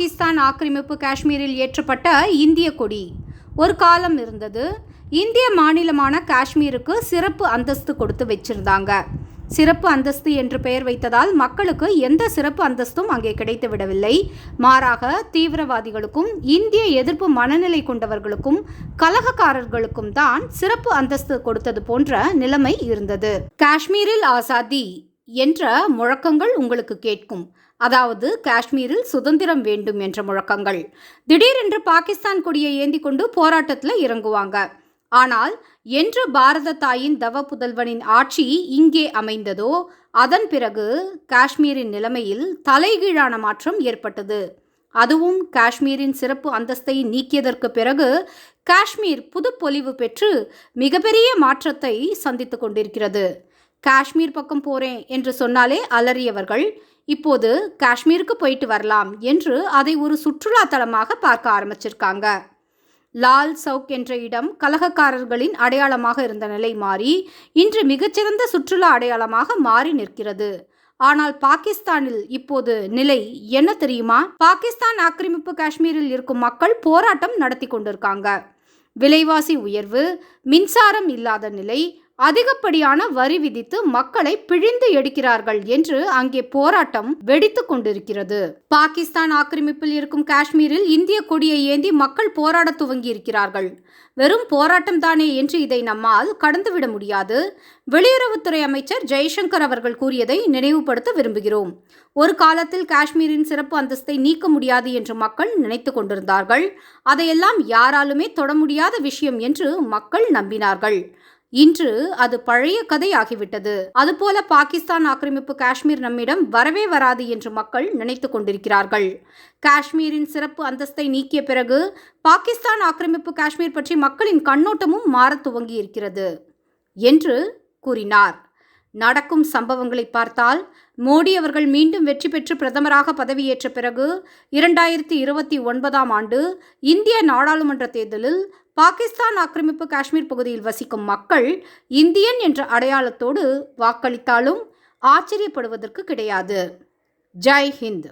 பாகிஸ்தான் ஆக்கிரமிப்பு காஷ்மீரில் ஏற்றப்பட்ட இந்திய கொடி. ஒரு காலம் இருந்தது. இந்திய மாநிலமான காஷ்மீருக்கு சிறப்பு அந்தஸ்து கொடுத்து வச்சிருந்தாங்க. சிறப்பு அந்தஸ்து என்று பெயர் வைத்ததால் மக்களுக்கு எந்த சிறப்பு அந்தஸ்தும் அங்கே கிடைத்து விடவில்லை மாறாக தீவிரவாதிகளுக்கும் இந்திய எதிர்ப்பு மனநிலை கொண்டவர்களுக்கும் கலகக்காரர்களுக்கும் தான் சிறப்பு அந்தஸ்து கொடுத்தது போன்ற நிலைமை இருந்தது. காஷ்மீரில் ஆசாதி என்ற முழக்கங்கள் உங்களுக்கு கேட்கும். அதாவது காஷ்மீரில் சுதந்திரம் வேண்டும் என்ற முழக்கங்கள். திடீரென்று பாகிஸ்தான் கொடியை ஏந்தி கொண்டு போராட்டத்தில் இறங்குவாங்க. ஆனால் என்று பாரத தாயின் தவ புதல்வனின் ஆட்சி இங்கே அமைந்ததோ அதன் பிறகு காஷ்மீரின் நிலைமையில் தலைகீழான மாற்றம் ஏற்பட்டது. அதுவும் காஷ்மீரின் சிறப்பு அந்தஸ்தை நீக்கியதற்கு பிறகு காஷ்மீர் புதுப்பொலிவு பெற்று மிகப்பெரிய மாற்றத்தை சந்தித்து கொண்டிருக்கிறது. காஷ்மீர் பக்கம் போறேன் என்று சொன்னாலே அலறியவர்கள் இப்போது காஷ்மீருக்கு போயிட்டு வரலாம் என்று அதை ஒரு சுற்றுலா தலமாக பார்க்க ஆரம்பிச்சிருக்காங்க. லால் சவுக் என்ற இடம் கலகக்காரர்களின் அடையாளமாக இருந்த நிலை மாறி இன்று மிகச்சிறந்த சுற்றுலா அடையாளமாக மாறி நிற்கிறது. ஆனால் பாகிஸ்தானில் இப்போது நிலை என்ன தெரியுமா? பாகிஸ்தான் ஆக்கிரமிப்பு காஷ்மீரில் இருக்கும் மக்கள் போராட்டம் நடத்தி கொண்டிருக்காங்க. விலைவாசி உயர்வு மின்சாரம் இல்லாத நிலை அதிகப்படியான வரி விதித்து மக்களை பிழிந்து எடுக்கிறார்கள் என்று அங்கே போராட்டம் வெடித்து கொண்டிருக்கிறது. பாகிஸ்தான் ஆக்கிரமிப்பில் இருக்கும் காஷ்மீரில் இந்திய கொடியை ஏந்தி மக்கள் போராட துவங்கி இருக்கிறார்கள் வெறும் போராட்டம் தானே என்று இதை நம்மால் கடந்துவிட முடியாது. வெளியுறவுத்துறை அமைச்சர் ஜெய்சங்கர் அவர்கள் கூறியதை நினைவுபடுத்த விரும்புகிறோம். ஒரு காலத்தில் காஷ்மீரின் சிறப்பு அந்தஸ்தை நீக்க முடியாது என்று மக்கள் நினைத்து கொண்டிருந்தார்கள். அதையெல்லாம் யாராலுமே தொட முடியாத விஷயம் என்று மக்கள் நம்பினார்கள். இன்று அது பழைய கதையாகிவிட்டது. அதுபோல பாகிஸ்தான் ஆக்கிரமிப்பு காஷ்மீர் நம்மிடம் வரவே வராது என்று மக்கள் நினைத்து கொண்டிருக்கிறார்கள். காஷ்மீரின் சிறப்பு அந்தஸ்தை நீக்கிய பிறகு பாகிஸ்தான் ஆக்கிரமிப்பு காஷ்மீர் பற்றி மக்களின் கண்ணோட்டமும் மாறத் துவங்கி இருக்கிறது என்று கூறினார். நடக்கும் சம்பவங்களை பார்த்தால் மோடி அவர்கள் மீண்டும் வெற்றி பெற்று பிரதமராக பதவியேற்ற பிறகு இரண்டாயிரத்தி இருபத்தி ஒன்பதாம் ஆண்டு இந்திய நாடாளுமன்ற தேர்தலில் பாகிஸ்தான் ஆக்கிரமிப்பு காஷ்மீர் பகுதியில் வசிக்கும் மக்கள் இந்தியன் என்ற அடையாளத்தோடு வாக்களித்தாலும் ஆச்சரியப்படுவதற்கு கிடையாது. ஜெய் ஹிந்த்.